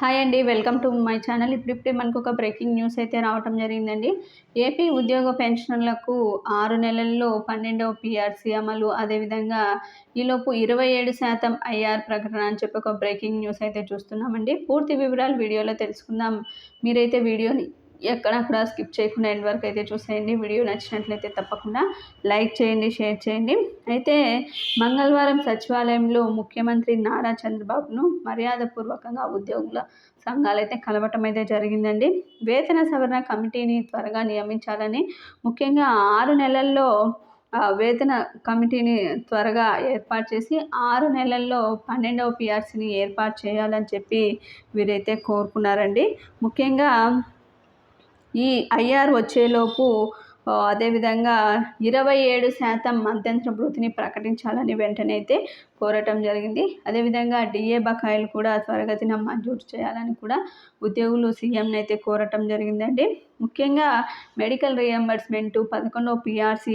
Hi అండి welcome to my channel. ఇప్పుడిప్పుడే మనకు ఒక బ్రేకింగ్ న్యూస్ అయితే రావటం జరిగిందండి. ఏపీ ఉద్యోగ పెన్షన్లకు ఆరు నెలల్లో పన్నెండవ పిఆర్సీ అమలు. అదేవిధంగా ఈలోపు ఇరవై ఏడు శాతం ఐఆర్ ప్రకటన అని చెప్పి ఒక బ్రేకింగ్ న్యూస్ అయితే చూస్తున్నామండి. పూర్తి వివరాలు వీడియోలో తెలుసుకుందాం. మీరైతే వీడియోని ఎక్కడ స్కిప్ చేయకుండా ఎండ్ వరకు అయితే చూసేయండి. వీడియో నచ్చినట్లయితే తప్పకుండా లైక్ చేయండి షేర్ చేయండి. అయితే మంగళవారం సచివాలయంలో ముఖ్యమంత్రి నారా చంద్రబాబును మర్యాదపూర్వకంగా ఉద్యోగుల సంఘాలు అయితే కలవటం అయితే జరిగిందండి. వేతన సవరణ కమిటీని త్వరగా నియమించాలని ముఖ్యంగా ఆరు నెలల్లో వేతన కమిటీని త్వరగా ఏర్పాటు చేసి ఆరు నెలల్లో పన్నెండవ పిఆర్సీని ఏర్పాటు చేయాలని చెప్పి వీరైతే కోరుకున్నారండి. ముఖ్యంగా ఈ ఐఆర్ వచ్చేలోపు అదేవిధంగా ఇరవై ఏడు శాతం మధ్యంతర వృద్ధిని ప్రకటించాలని వెంటనే అయితే కోరటం జరిగింది. అదేవిధంగా డిఏ బకాయిలు కూడా త్వరగతిన మంజూరు చేయాలని కూడా ఉద్యోగులు సీఎంని అయితే కోరటం జరిగిందండి. ముఖ్యంగా మెడికల్ రియంబర్స్మెంట్ పదకొండో పిఆర్సీ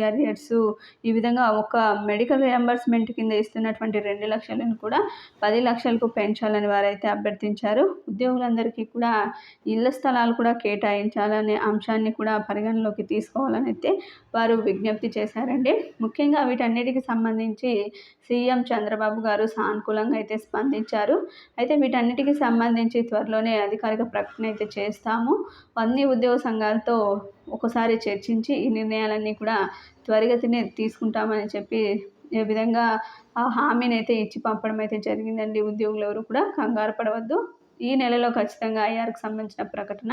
ఈ విధంగా ఒక మెడికల్ రియంబర్స్మెంట్ కింద ఇస్తున్నటువంటి రెండు లక్షలను కూడా పది లక్షలకు పెంచాలని వారైతే అభ్యర్థించారు. ఉద్యోగులందరికీ కూడా ఇళ్ళ స్థలాలు కూడా కేటాయించాలనే అంశాన్ని కూడా పరిగణలోకి తీసుకోవాలని అయితే వారు విజ్ఞప్తి చేశారండి. ముఖ్యంగా వీటన్నిటికి సంబంధించి సీఎం చంద్రబాబు గారు సానుకూలంగా అయితే స్పందించారు. అయితే వీటన్నిటికి సంబంధించి త్వరలోనే అధికారిక ప్రకటన అయితే చేస్తాము. అన్ని ఉద్యోగ సంఘాలతో ఒకసారి చర్చించి ఈ నిర్ణయాలన్నీ కూడా త్వరగతినే తీసుకుంటామని చెప్పి ఏ విధంగా ఆ హామీని అయితే ఇచ్చి పంపడం అయితే జరిగిందండి. ఉద్యోగులు ఎవరు కూడా కంగారు పడవద్దు. ఈ నెలలో ఖచ్చితంగా ఐఆర్కి సంబంధించిన ప్రకటన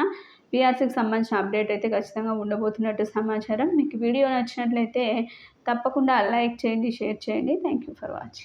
పిఆర్సీకి సంబంధించిన అప్డేట్ అయితే ఖచ్చితంగా ఉండబోతున్నట్టు సమాచారం. మీకు వీడియో నచ్చినట్లయితే తప్పకుండా లైక్ చేయండి షేర్ చేయండి. Thank you for watching.